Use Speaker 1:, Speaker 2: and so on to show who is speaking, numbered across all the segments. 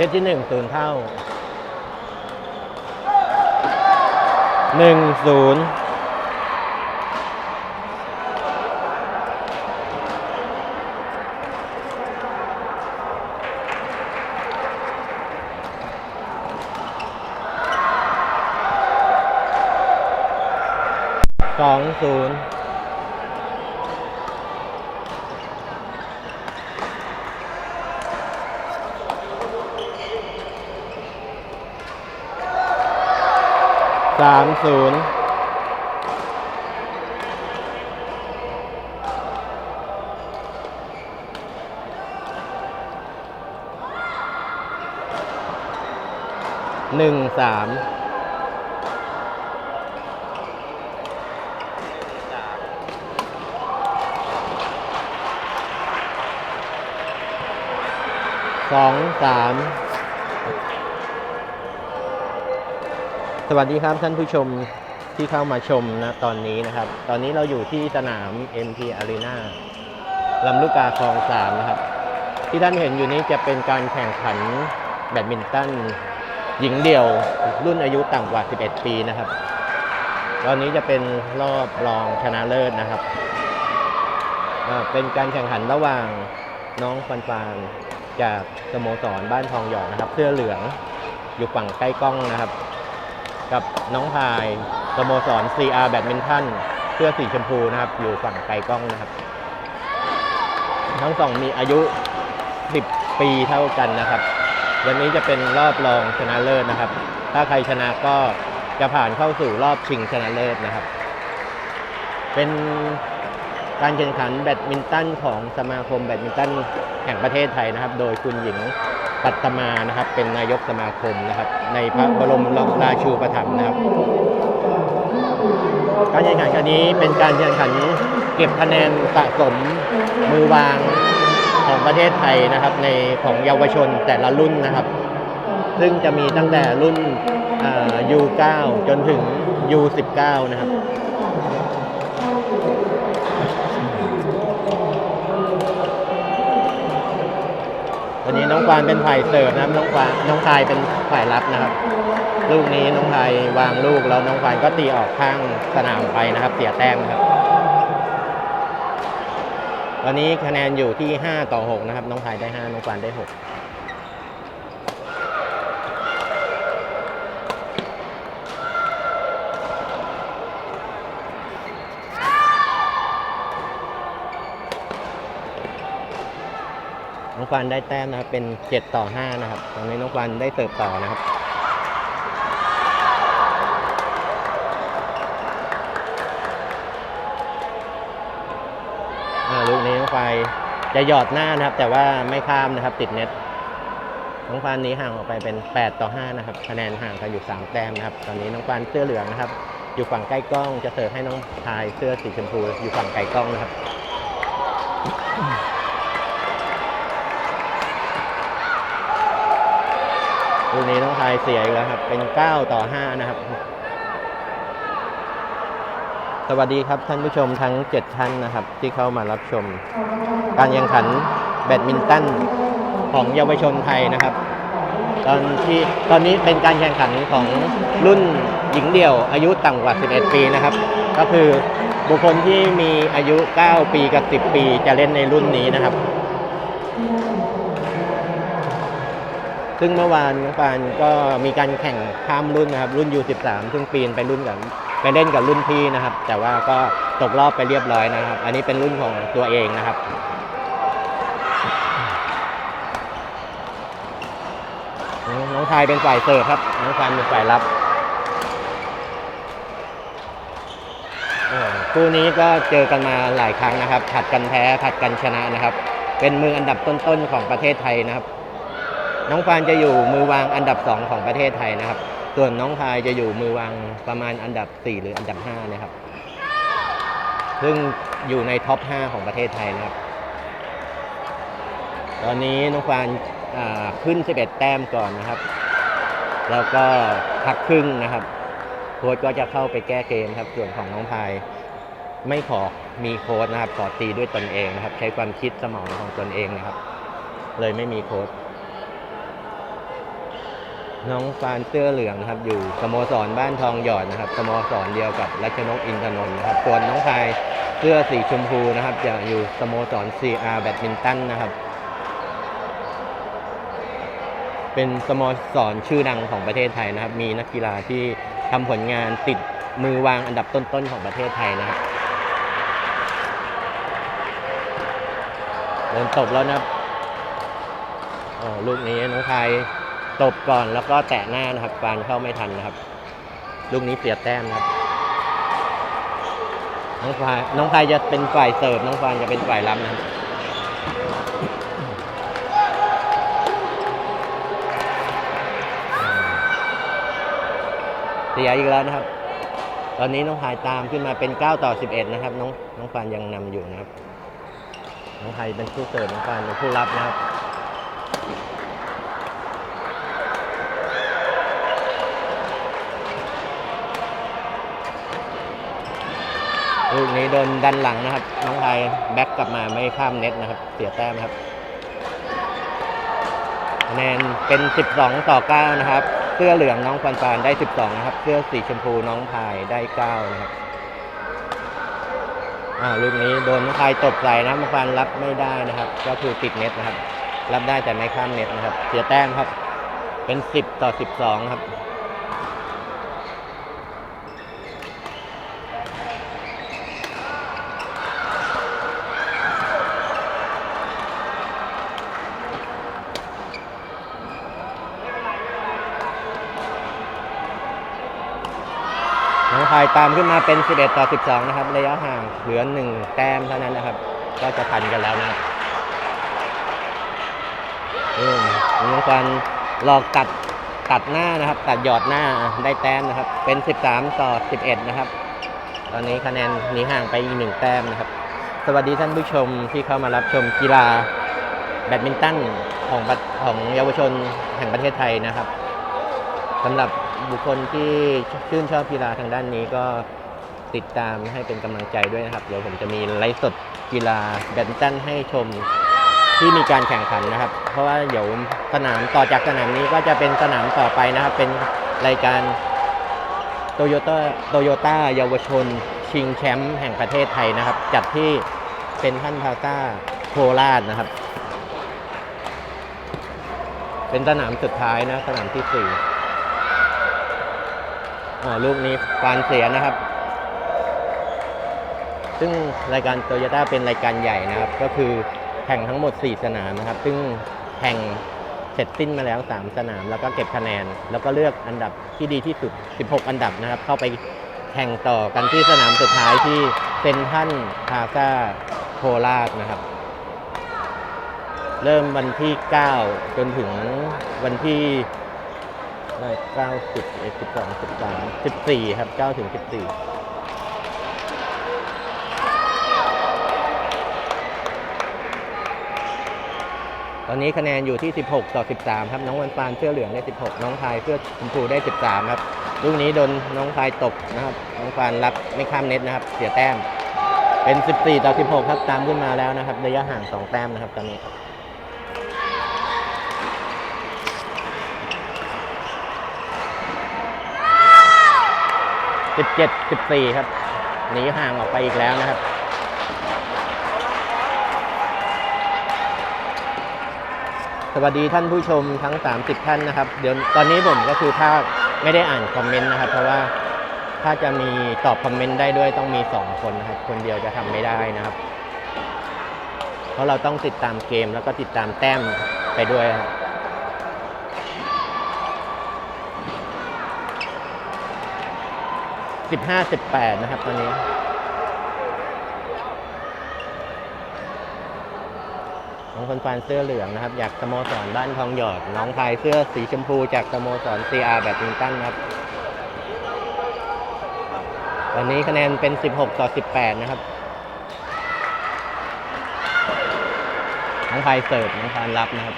Speaker 1: เซตที่หนึ่งศูนย์เท่าหนึ่งศูนย์สองศูนย์ สามศูนย์หนึ่งสามสองสาม สวัสดีครับท่านผู้ชมที่เข้ามาชมนะตอนนี้นะครับ ตอนนี้เราอยู่ที่สนาม MP Arena ลำลูกกาคลองสามนะครับ ที่ท่านเห็นอยู่นี้จะเป็นการแข่งขันแบดมินตันหญิงเดี่ยวรุ่นอายุต่ำกว่า 11 ปีนะครับ ตอนนี้จะเป็นรอบรองชนะเลิศนะครับ เป็นการแข่งขันระหว่างน้องฟันฟานจากสโมสรบ้านทองหยอดนะครับ เสื้อเหลืองอยู่ฝั่งใกล้กล้องนะครับ กับน้องพายสโมสร CR แบดมินตันเสื้อสีชมพูนะครับ อยู่ฝั่งไกลกล้องนะครับ ทั้งสองมีอายุ 10 ปีเท่ากันนะครับ วันนี้จะเป็นรอบรองชนะเลิศนะครับ ถ้าใครชนะก็จะผ่านเข้าสู่รอบชิงชนะเลิศนะครับ เป็นการแข่งขันแบดมินตันของสมาคมแบดมินตันแห่งประเทศไทยนะครับ โดยคุณหญิง ปัตตมานะครับ เป็นนายกสมาคมนะครับ ในพระบรมราชูปถัมภ์นะครับ การแข่งขันครั้งนี้เป็นการแข่งขันเก็บคะแนนสะสมมือวางของประเทศไทยนะครับ ในของเยาวชนแต่ละรุ่นนะครับ ซึ่งจะมีตั้งแต่รุ่นอ่า U9 จนถึง U19 นะครับ น้องควานเป็นฝ่ายเสิร์ฟนะครับน้องควานน้องพายเป็นฝ่ายรับนะครับ ลูกนี้น้องพายวางลูกแล้วน้องควานก็ตีออกข้างสนามไปนะครับ เสียแต้มนะครับตอนนี้คะแนนอยู่ที่ 5 ต่อ 6 นะครับ น้องพายได้ 5 น้องควานได้ 6 น้องควานได้แต้มนะครับ เป็น 7 ต่อ 5 นะครับ ตอนนี้น้องควานได้เสิร์ฟต่อนะครับลูกนี้น้องควายจะหยอดหน้านะครับ แต่ว่าไม่ข้ามนะครับ ติดเน็ตน้องควานนี้ห่างออกไปเป็น 8 ต่อ 5 นะครับ คะแนนห่างกันอยู่ 3 แต้มนะครับ ตอนนี้น้องควานเสื้อเหลืองนะครับ อยู่ฝั่งใกล้กล้องจะเสิร์ฟให้น้องพายเสื้อสีชมพูอยู่ฝั่งไกลกล้องนะครับ ลูกนี้น้องพายเสียอีกแล้วครับ เป็น 9 ต่อ 5 นะครับ สวัสดีครับท่านผู้ชมทั้ง 7 ท่านนะครับ ที่เข้ามารับชม การแข่งขันแบดมินตันของเยาวชนไทยนะครับ ตอนที่ตอนนี้เป็นการแข่งขันของรุ่นหญิงเดี่ยวอายุต่ำกว่า 11 ปีนะครับ ก็คือบุคคลที่มีอายุ 9 ปีกับ 10 ปีจะเล่นในรุ่นนี้นะครับ ซึ่งเมื่อวานน้องปานก็มีการแข่งข้ามรุ่นนะครับ รุ่น U13 ซึ่งปีนไปรุ่นกับไปเล่นกับรุ่นพี่นะครับ แต่ว่าก็ตกรอบไปเรียบร้อยนะครับ อันนี้เป็นรุ่นของตัวเองนะครับน้องชายเป็นฝ่ายเสิร์ฟครับ น้องชายเป็นฝ่ายรับคู่นี้ก็เจอกันมาหลายครั้งนะครับผัดกันแพ้ผัดกันชนะนะครับ เป็นมืออันดับต้นๆของประเทศไทยนะครับ น้องฟานจะอยู่มือวางอันดับ 2 ของประเทศไทยนะครับ ส่วนน้องพายจะอยู่มือวางประมาณอันดับ 4 หรืออันดับ 5 นะครับ ซึ่งอยู่ในท็อป 5 ของประเทศไทยนะครับ ตอนนี้น้องฟานขึ้น 11 แต้มก่อนนะครับ แล้วก็พักครึ่งนะครับโค้ชก็จะเข้าไปแก้เกมครับ ส่วนของน้องพายไม่ขอมีโค้ชนะครับ ขอตีด้วยตนเองนะครับ ใช้ความคิดสมองของตนเองนะครับ เลยไม่มีโค้ช น้องฟานเสื้อเหลืองนะครับอยู่สโมสรบ้านทองหยอดนะครับสโมสรเดียวกับรัชนกอินทนนท์นะครับส่วนน้องพายเสื้อสีชมพูนะครับ จะอยู่สโมสร CR แบดมินตันนะครับ เป็นสโมสรชื่อดังของประเทศไทยนะครับ มีนักกีฬาที่ทำผลงานติดมือวางอันดับต้นๆของประเทศไทยนะครับเดินตบแล้วนะครับลูกนี้น้องพาย ตบก่อนแล้วก็แตะหน้านะครับฟานเข้าไม่ทันนะครับ ลูกนี้เสียแต้มนะครับ น้องพายน้องพายจะเป็นฝ่ายเสิร์ฟน้องฟานจะเป็นฝ่ายรับนะครับเสียอีกแล้วนะครับ ตอนนี้น้องพายตามขึ้นมาเป็น 9 ต่อ 11 นะครับ น้องน้องฟานยังนำอยู่นะครับ น้องพายเป็นผู้เสิร์ฟน้องฟานเป็นผู้รับนะครับ ลูกนี้โดนดันหลังนะครับ น้องพายแบ็กกลับมาไม่ข้ามเน็ตนะครับ เสียแต้มครับคะแนนเป็น 12 ต่อ 9 นะครับ เสื้อเหลืองน้องฟันฟานได้ 12 นะครับ เสื้อสีชมพูน้องพายได้ 9 นะครับอ่าลูกนี้โดนน้องพายตบใส่นะน้องฟันรับไม่ได้นะครับ ก็คือติดเน็ตนะครับ รับได้แต่ไม่ข้ามเน็ตนะครับ เสียแต้มครับ เป็น 10 ต่อ 12 ครับ น้องพายตามขึ้นมาเป็น 11 ต่อ 12 นะครับ ระยะห่างเหลือ 1 แต้มเท่านั้นนะครับ ก็จะทันกันแล้วนะครับอืมน้องฟันหลอกตัดตัดหน้านะครับ ตัดหยอดหน้าได้แต้มนะครับ เป็น 13 ต่อ 11 นะครับ ตอนนี้คะแนนหนีห่างไปอีกหนึ่งแต้มนะครับ สวัสดีท่านผู้ชมที่เข้ามารับชมกีฬาแบดมินตันของของเยาวชนแห่งประเทศไทยนะครับสำหรับ บุคคลที่ชื่นชอบกีฬาทางด้านนี้ก็ติดตามให้เป็นกำลังใจด้วยนะครับ เดี๋ยวผมจะมีไลฟ์สดกีฬาแบดมินตันให้ชมที่มีการแข่งขันนะครับ เพราะว่าเดี๋ยวสนามต่อจากสนามนี้ก็จะเป็นสนามต่อไปนะครับ เป็นรายการโตโยต้าโตโยต้าเยาวชน ชิงแชมป์แห่งประเทศไทยนะครับ จัดที่เป็นท่านพาซาโคราชนะครับ เป็นสนามสุดท้ายนะสนามที่สี่ อ่าลูกนี้ฟานเสียนะครับ ซึ่งรายการโตโยต้าเป็นรายการใหญ่นะครับ ก็คือแข่งทั้งหมด 4 สนามนะครับ ซึ่งแข่งเสร็จสิ้นมาแล้ว 3 สนาม แล้วก็เก็บคะแนน แล้วก็เลือกอันดับที่ดีที่สุด 16 อันดับนะครับ เข้าไปแข่งต่อกันที่สนามสุดท้ายที่เซนทันพาซาโคราชนะครับ เริ่มวันที่ 9 จนถึงวันที่ ได้เก้าสิบเอ็ดสิบสองสิบสามสิบสี่ครับเก้าถึงสิบสี่ตอนนี้คะแนนอยู่ที่ 16 ต่อ 13 ครับ น้องวันฟานเสื้อเหลืองได้ 16 น้องพายเสื้อชมพูได้ 13 ครับ ลูกนี้โดนน้องพายตกนะครับ น้องฟานรับไม่ข้ามเน็ตนะครับ เสียแต้ม เป็น 14 ต่อ 16 ครับ ตามขึ้นมาแล้วนะครับ ระยะห่าง 2 แต้มนะครับตอนนี้ สิบเจ็ดสิบสี่ครับ หนีห่างออกไปอีกแล้วนะครับสวัสดีท่านผู้ชมทั้ง 30 ท่านนะครับ เดี๋ยวตอนนี้ผมก็คือถ้าไม่ได้อ่านคอมเมนต์นะครับ เพราะว่าถ้าจะมีตอบคอมเมนต์ได้ด้วยต้องมี 2 คนนะครับ คนเดียวจะทำไม่ได้นะครับ เพราะเราต้องติดตามเกมแล้วก็ติดตามแต้มไปด้วยครับ สิบห้าสิบแปดนะครับตอนนี้น้องคนฟานเสื้อเหลืองนะครับ อยากสโมสรบ้านทองหยอด น้องพายเสื้อสีชมพูจากสโมสร CR แบดมินตันครับ ตอนนี้คะแนนเป็น 16 ต่อ 18 นะครับ น้องพายเสิร์ฟน้องพายรับนะครับ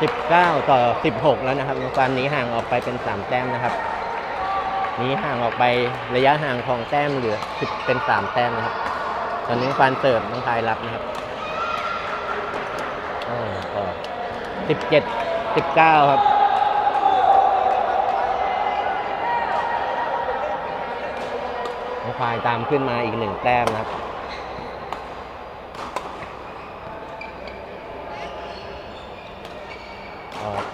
Speaker 1: 19 ต่อ 16 แล้วนะครับน้องฟานหนี้ห่างออกไปเป็น 3 แต้มนะครับหนี้ห่างออกไประยะห่างของแต้มเหลือ10เป็น 3 แต้มนะครับ ตอนนี้ฟานเสิร์ฟน้องพายรับนะครับอ๋อออกสิบเจ็ดสิบเก้าครับน้องพายตามขึ้นมาอีกหนึ่งแต้มนะครับ ออก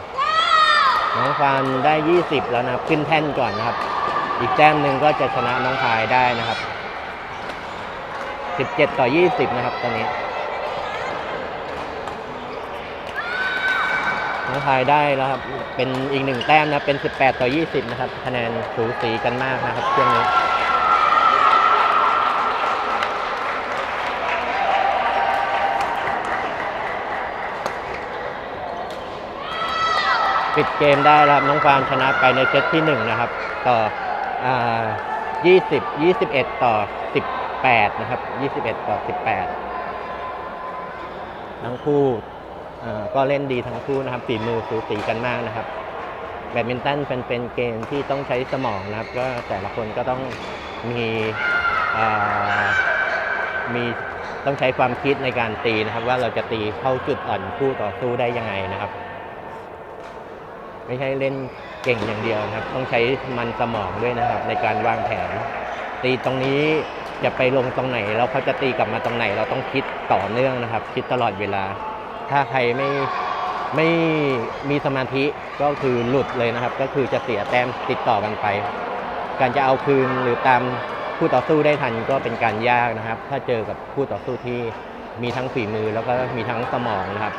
Speaker 1: น้อง ฟานได้ 20 แล้วนะครับ ขึ้นแท่นก่อนนะครับ อีกแต้มหนึ่งก็จะชนะน้องพายได้นะครับ 17 ต่อ 20 นะครับ ตอนนี้ น้องพายได้แล้วครับ เป็นอีกหนึ่งแต้มนะ เป็น 18 ต่อ 20 นะครับ คะแนนสูสีกันมากนะครับเช่วงนี้ ปิดเกมได้แล้วครับน้องฟาร์มชนะไปในเซตที่ 1 นะครับ ต่ออ20 21 ต่อ 18 นะครับ 21 ต่อ 18 ทั้งคู่ก็เล่นดีทั้งคู่นะครับฝีมือสูสีกันมากนะครับ แบดมินตันเป็นเป็นเกมที่ต้องใช้สมองนะครับ ก็แต่ละคนก็ต้องมีมีต้องใช้ความคิดในการตีนะครับ ว่าเราจะตีเข้าจุดอ่อนคู่ต่อสู้ได้ยังไงนะครับ ไม่ใช่เล่นเก่งอย่างเดียวนะครับ ต้องใช้มันสมองด้วยนะครับ ในการวางแผน ตีตรงนี้จะไปลงตรงไหนแล้วเขาจะตีกลับมาตรงไหน เราต้องคิดต่อเนื่องนะครับ คิดตลอดเวลา ถ้าใครไม่ไม่มีสมาธิก็คือหลุดเลยนะครับ ก็คือจะเสียแต้มติดต่อกันไป การจะเอาคืนหรือตามคู่ต่อสู้ได้ทันก็เป็นการยากนะครับ ถ้าเจอกับคู่ต่อสู้ที่มีทั้งฝีมือแล้วก็มีทั้งสมองนะครับ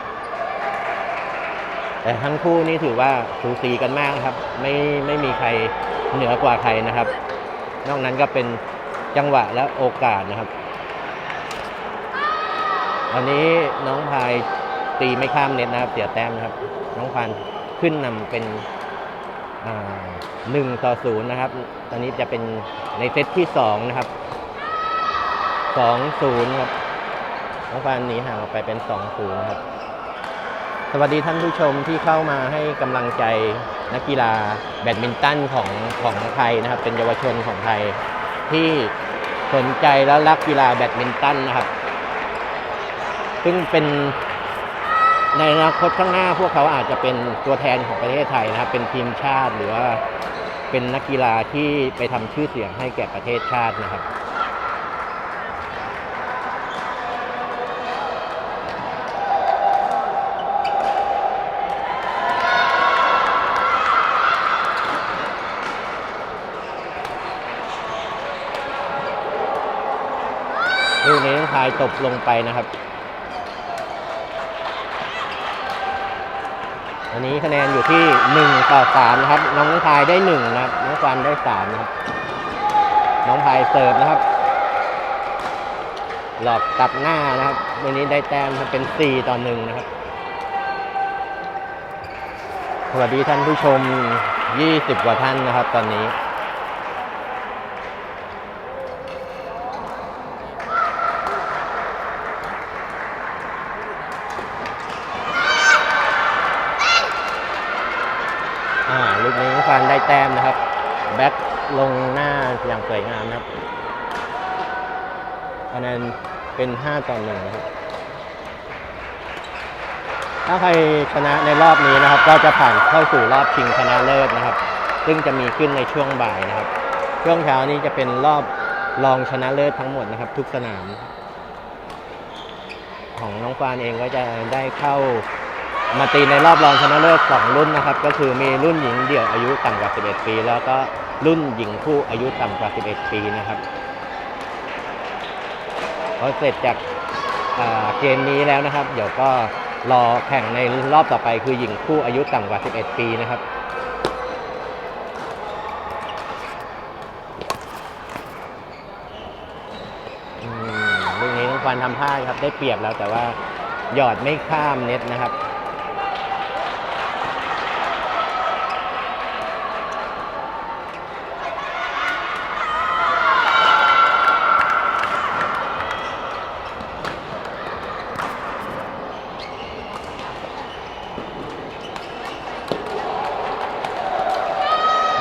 Speaker 1: แต่ทั้งคู่นี่ถือว่าสูสีกันมากนะครับ ไม่ไม่มีใครเหนือกว่าใครนะครับ นอกนั้นก็เป็นจังหวะและโอกาสนะครับวันนี้น้องพายตีไม่ข้ามเน็ตนะครับ เสียแต้มนะครับ น้องพานขึ้นนำเป็นหนึ่งต่อศูนย์นะครับ ตอนนี้จะเป็นในเซตที่สองนะครับสองศูนย์ครับน้องพานหนีห่างออกไปเป็นสองศูนย์ครับ สวัสดีท่านผู้ชมที่เข้ามาให้กำลังใจนักกีฬาแบดมินตันของของไทยนะครับ เป็นเยาวชนของไทยที่สนใจและรักกีฬาแบดมินตันนะครับ ซึ่งเป็นในอนาคตข้างหน้าพวกเขาอาจจะเป็นตัวแทนของประเทศไทยนะครับ เป็นทีมชาติหรือว่าเป็นนักกีฬาที่ไปทำชื่อเสียงให้แก่ประเทศชาตินะครับ ลูกนี้ต้องพายตบลงไปนะครับ อันนี้คะแนนอยู่ที่ 1 ต่อ 3 นะครับ น้องพายได้ 1 นะครับ น้องฟันได้ 3 นะครับ น้องพายเสิร์ฟนะครับ หลอกกลับหน้านะครับ วันนี้ได้แต้มเป็น 4 ต่อ 1 นะครับ สวัสดีท่านผู้ชม 20 กว่าท่านนะครับ ตอนนี้ อ่าลูกนี้น้องฟานได้ แต้มนะครับ แบ็คลงหน้าอย่างสวยงามนะครับคะแนนเป็น 5 ต่อ1นะครับ ถ้าใครชนะในรอบนี้นะครับ ก็จะผ่านเข้าสู่รอบชิงชนะเลิศนะครับ ซึ่งจะมีขึ้นในช่วงบ่ายนะครับ ช่วงเช้านี้จะเป็นรอบรองชนะเลิศทั้งหมดนะครับ ทุกสนาม ของน้องฟานเองก็จะได้เข้า มาตีในรอบรองชนะเลิศสองรุ่นนะครับ ก็คือมีรุ่นหญิงเดี่ยวอายุต่ำกว่า 11 ปี แล้วก็รุ่นหญิงคู่อายุต่ำกว่า 11 ปีนะครับพอเสร็จจากาเกมนี้แล้วนะครับ เดี๋ยวก็รอแข่งในรอบต่อไปคือหญิงคู่อายุต่ำกว่า 11 ปีนะครับอืมลูกนี้น้องฟันทำพลาดครับ ได้เปรียบแล้วแต่ว่าหยอดไม่ข้ามเน็ตนะครับ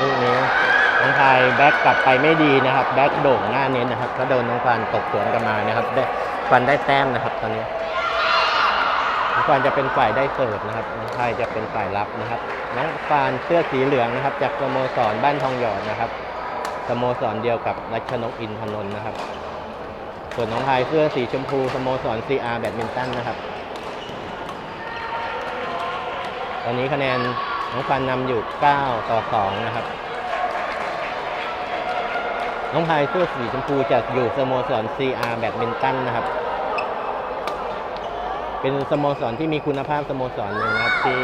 Speaker 1: ลู กลับไปไม่ดีนะครับ แบ็คโด่งหน้าเน้นนะครับ ก็โดนน้องฟันตกสวนกลันมานะครับ ได้ฟันได้แต้มนะครับ ตอนนี้น้องฟันจะเป็นฝ่ายได้เสิร์ฟนะครับน้องไทยจะเป็นฝ่ายรับนะครับ น้องฟานเสื้อสีเหลืองนะครับ จากสโมสรบ้านทองหยอดนะครับสโมสรเดียวกับรัชนกอินทนนท์นะครับ ส่วนน้องไทยเสื้อสีชมพูสโมสร CR แบดมินตันนะครับ ตอนนี้คะแนนน้องฟันนำอยู่ 9 ต่อ 2 นะครับ น้องพายเสื้อสีชมพูจะอยู่สโมสร CR แบดมินตันนะครับ เป็นสโมสรที่มีคุณภาพสโมสรหนึ่งนะครับ ที่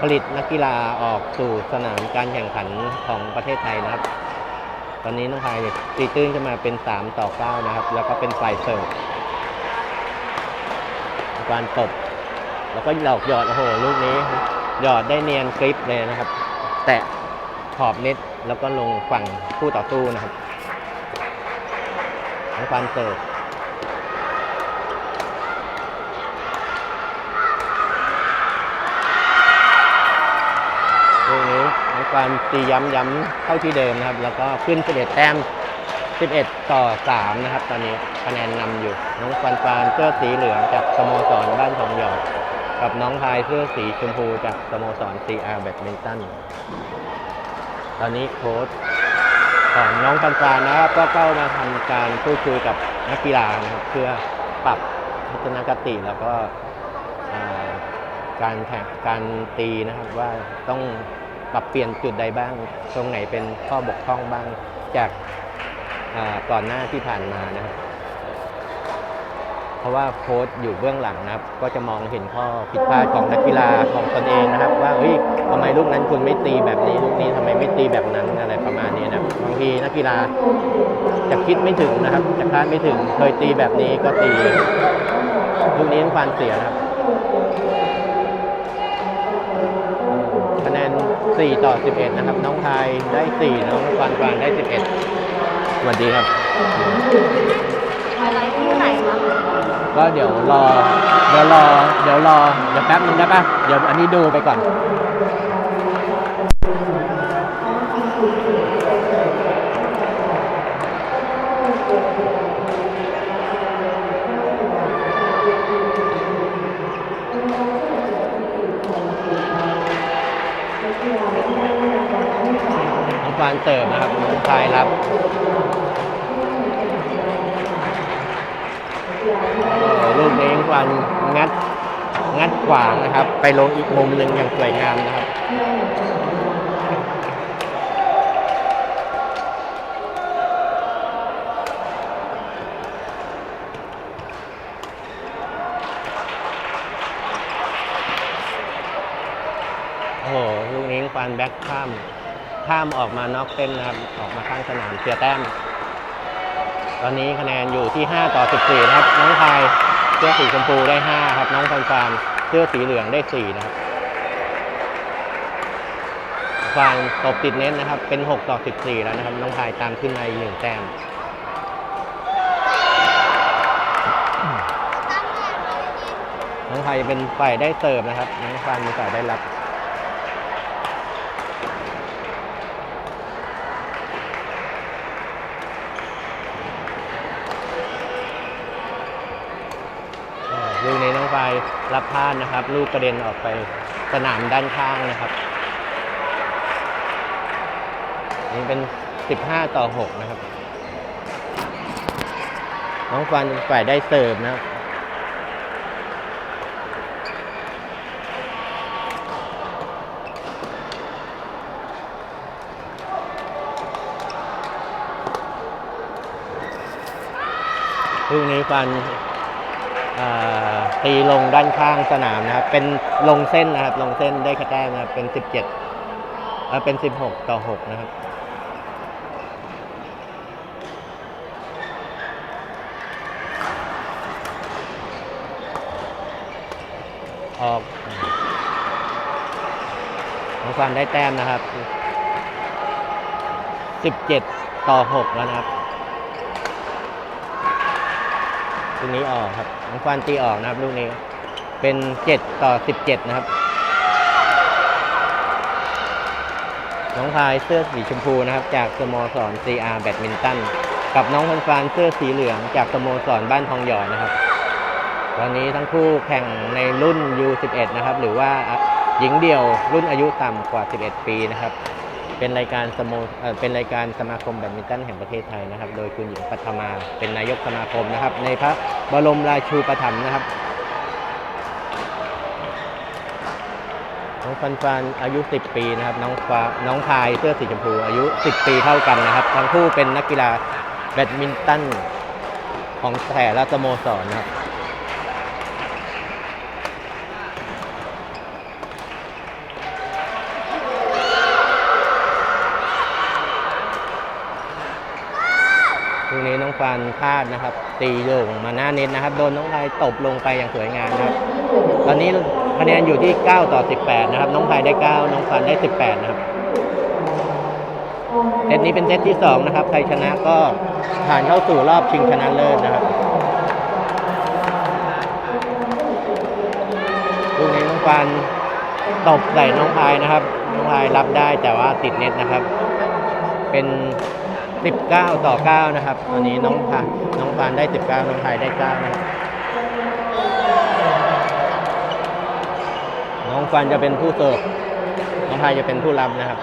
Speaker 1: ผลิตนักกีฬาออกสู่สนามการแข่งขันของประเทศไทยนะครับ ตอนนี้น้องพายเนี่ยตีตื้นขึ้นมาเป็น 3 ต่อ 9 นะครับ แล้วก็เป็นฝ่ายเสิร์ฟการตบแล้วก็หลอกหยอดโอ้โหลูกนี้ หยอดได้เนียนกริปเลยนะครับ แตะขอบเน็ตแล้วก็ลงฝั่งคู่ต่อสู้นะครับ น้องฟันเสิร์ฟลูกนี้น้องฟันตีย้ำย้ำเข้าที่เดิมนะครับ แล้วก็ขึ้น 11 แต้ม 11 ต่อ 3 นะครับ ตอนนี้คะแนนนำอยู่ น้องฟันฟานเสื้อสีเหลืองจากสโมสรบ้านทองหยอดกับน้องพายเสื้อสีชมพูจากสโมสร CR แบดมินตัน ตอนนี้โค้ช ของน้องปันฟานนะครับ ก็เข้ามาทำการพูดคุยกับนักกีฬานะครับ เพื่อปรับทัศนคติแล้วก็การแข่งการตีนะครับว่าต้องปรับเปลี่ยนจุดใดบ้าง ตรงไหนเป็นข้อบกพร่องบ้างจากก่อนหน้าที่ผ่านมานะครับ เพราะว่าโค้ชอยู่เบื้องหลังนะครับ ก็จะมองเห็นข้อผิดพลาดของนักกีฬาของตนเองนะครับ ว่าเฮ้ยทำไมลูกนั้นคุณไม่ตีแบบนี้ลูกนี้ทำไมไม่ตีแบบนั้นอะไรประมาณนี้นะบางทีนักกีฬาจะคิดไม่ถึงนะครับจะคาดไม่ถึงเคยตีแบบนี้ก็ตีลูกนี้ฟันเสียนะครับคะแนน 4 ต่อ 11 นะครับ น้องพายได้ 4 น้องฟันฟานได้ 11สวัสดีครับ
Speaker 2: อะไรที่ไหนคะ
Speaker 1: ก็เดี๋ยวรอ เดี๋ยวรอ เดี๋ยวรอ เดี๋ยวแป๊บนึงได้ปะเดี๋ยวอันนี้ดูไปก่อน น้องฟานเติมนะครับน้องพายรับ โอ้โห ลูกนี้ฟันงัดงัดขวางนะครับ ไปลงอีกมุมหนึ่งอย่างสวยงามนะครับโอ้โหลูกนี้ฟันแบ็คข้ามข้ามออกมานอกเส้นนะครับ ออกมาข้างสนามเสียแต้ม ตอนนี้คะแนนอยู่ที่ 5 ต่อ 14นะครับ น้องพาย เสื้อสีชมพูได้ 5 ครับ น้องฟันฟานเสื้อสีเหลืองได้ 4 นะครับฟางตบติดเน้นนะครับ เป็น 6 ต่อ 14 แล้วนะครับ น้องพายตามขึ้นมาอีกหนึ่งแต้มน้องพายเป็นฝ่ายได้เสิร์ฟนะครับ น้องฟางเป็นฝ่ายได้รับ อ่า ลูกนี้น้องไฟรับพลาดนะครับ ลูกกระเด็นออกไปสนามด้านข้างนะครับนี่เป็น 15 ต่อ 6 นะครับ น้องฟันฝ่ายได้เสิร์ฟนะครับลูกนี้ฟันอ่า ตีลงด้านข้างสนามนะครับ เป็นลงเส้นนะครับ ลงเส้นได้คะแนนนะครับ เป็น 17เอ่อเป็น 16 ต่อ 6 นะครับออกน้องฟันได้แต้มนะครับ 17 ต่อ 6 แล้วนะครับ ลูกนี้ออกครับน้องฟานตีออกนะครับลูกนี้เป็น 7 ต่อ 17 นะครับ น้องพายเสื้อสีชมพูนะครับ จากสโมสร CR แบดมินตันกับน้องพันฟานเสื้อสีเหลืองจากสโมสรบ้านทองหยอดนะครับ ตอนนี้ทั้งคู่แข่งในรุ่น U11 นะครับ หรือว่าหญิงเดี่ยวรุ่นอายุต่ำกว่า 11 ปีนะครับ เป็นรายการสโมเป็นรายการสมาคมแบดมินตันแห่งประเทศไทยนะครับ โดยคุณหญิงปัทมาเป็นนายกสมาคมนะครับ ในพระบรมราชูปถัมภ์นะครับน้องฟันฟันอายุ 10 ปีนะครับ น้องฟ้าน้องพายเสื้อสีชมพูอายุ 10 ปีเท่ากันนะครับ ทั้งคู่เป็นนักกีฬาแบดมินตันของแต่ละสโมสรนะครับ ตรงนี้น้ องฟานพลาดนะครับ ตีโยงมาหน้าเน็ตนะครับ โดนน้องพายตบลงไปอย่างสวยงามนะครับ ตอนนี้คะแนนอยู่ที่ 9 ต่อ 18 นะครับ น้องพายได้ 9 น้องฟานได้ 18 นะครับเซตนี้เป็นเซตที่ 2 นะครับ ใครชนะก็ผ่านเข้าสู่รอบชิงชนะเลิศนะครับลูกนี้น้องฟานตบใส่น้องพายนะครับ น้องพายรับได้แต่ว่าติดเน็ตนะครับ เป็น 19 ต่อ 9 นะครับตอนนี้น้องพาน้องฟานได้ 19 น้องพายได้ 9 นะครับ น้องฟานจะเป็นผู้เสิร์ฟ น้องพายจะเป็นผู้รับนะครับ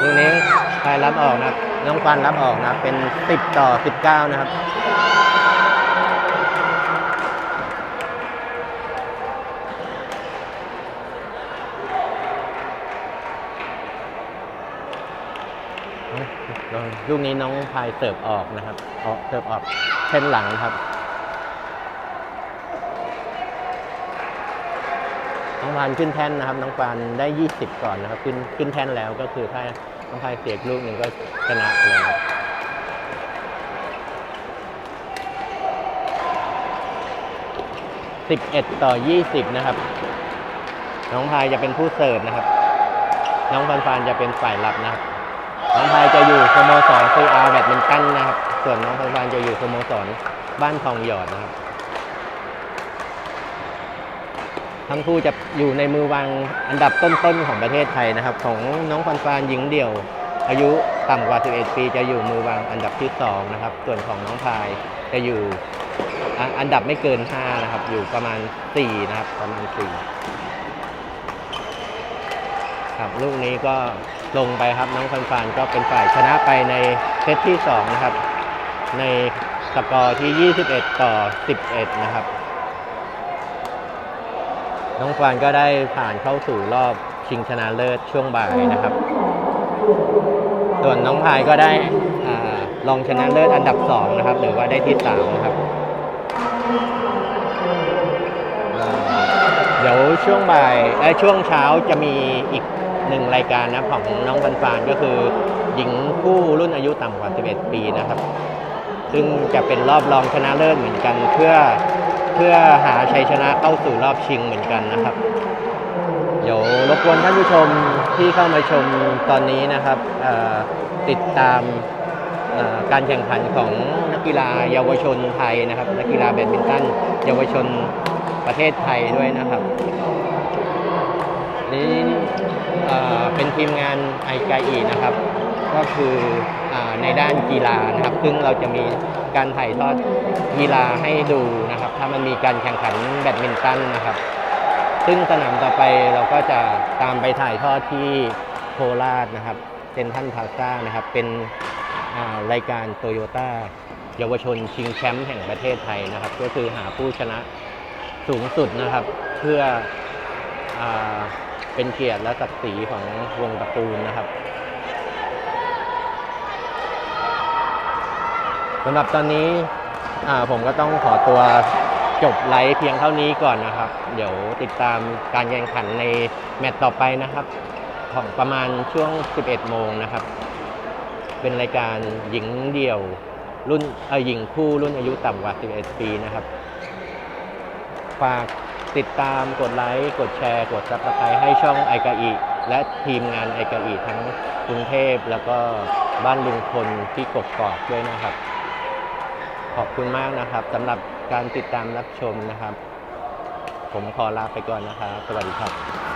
Speaker 1: ลูกนี้พายรับออกนะครับ น้องฟานรับออกนะครับ เป็น 10 ต่อ 19 นะครับ ลูกนี้น้องพายเสิร์ฟออกนะครับออกเสิร์ฟออกเส้นหลังครับน้องพานขึ้นแท่นนะครับ น้องปานได้ 20 ก่อนนะครับ ขึ้นขึ้นแท่นแล้วก็คือถ้าน้องพายเสียลูกหนึ่งก็ชนะเลยครับ11ต่อ20นะครับ น้องพายจะเป็นผู้เสิร์ฟนะครับ น้องฟานฟานจะเป็นฝ่ายรับนะครับ น้องพายจะอยู่สโมสรซีอาร์แบดมินตันนะครับ ส่วนน้องพันฟานจะอยู่สโมสรบ้านทองหยอดนะครับ ทั้งคู่จะอยู่ในมือวางอันดับต้นๆของประเทศไทยนะครับ ของน้องฟันฟานหญิงเดี่ยว อายุต่ำกว่า 11 ปีจะอยู่มือวางอันดับที่ 2 นะครับ ส่วนของน้องพายจะอยู่อันดับไม่เกิน 5 นะครับ อยู่ประมาณ 4 นะครับ ประมาณ 4 ครับลูกนี้ก็ ลงไปครับน้องฟันฟานก็เป็นฝ่ายชนะไปในเซตที่ 2 นะครับ ในสกอร์ที่ 21 ต่อ 11 นะครับ น้องฟานก็ได้ผ่านเข้าสู่รอบชิงชนะเลิศช่วงบ่ายนะครับ ส่วนน้องพายก็ได้อารองชนะเลิศอันดับ 2 นะครับ หรือว่าได้ที่ 3 นะครับเดี๋ยวช่วงบ่ายเอ้ยช่วงเช้าจะมีอีก หนึ่งรายการนะของน้องฟันฟานก็คือ หญิงคู่รุ่นอายุต่ำกว่า 11 ปีนะครับ ซึ่งจะเป็นรอบรองชนะเลิศเหมือนกัน เพื่อเพื่อหาชัยชนะเข้าสู่รอบชิงเหมือนกันนะครับ เดี๋ยวรบกวนท่านผู้ชมที่เข้ามาชมตอนนี้นะครับติดตามการแข่งขันของนักกีฬาเยาวชนไทยนะครับ นักกีฬาแบดมินตันเยาวชนประเทศไทยด้วยนะครับนี่ เป็นทีมงานไอกอีนะครับ ก็คืออในด้านกีฬานะครับ ซึ่งเราจะมีการถ่ายทอดกีฬาให้ดูนะครับ ถ้ามันมีการแข่งขันแบดมินตันนะครับ ซึ่งสนามต่อไปเราก็จะตามไปถ่ายทอดที่โคราชนะครับเซนทันพาซ่านะครับ เป็นรายการโตโยต้าเยาวชนชิงแชมป์แห่งประเทศไทยนะครับ ก็คือหาผู้ชนะสูงสุดนะครับ เพื่ออ เป็นเกียรติและศักดิ์ศรีของวงตระกูลนะครับสำหรับตอนนี้ผมก็ต้องขอตัวจบไลฟ์เพียงเท่านี้ก่อนนะครับ เดี๋ยวติดตามการแข่งขันในแมตต์ต่อไปนะครับ ของประมาณช่วง 11 โมงนะครับ เป็นรายการหญิงเดี่ยวรุ่นเออหญิงคู่รุ่นอายุต่ำกว่า 11 ปีนะครับ ฝาก ติดตามกดไลค์ กดแชร์ กดซับสไครต์ให้ช่องไอกาอีและทีมงานไอกาอีทั้งกรุงเทพแล้วก็บ้านลุงพลที่กกอกด้วยนะครับ ขอบคุณมากนะครับสำหรับการติดตามรับชมนะครับ ผมขอลาไปก่อนนะครับ สวัสดีครับ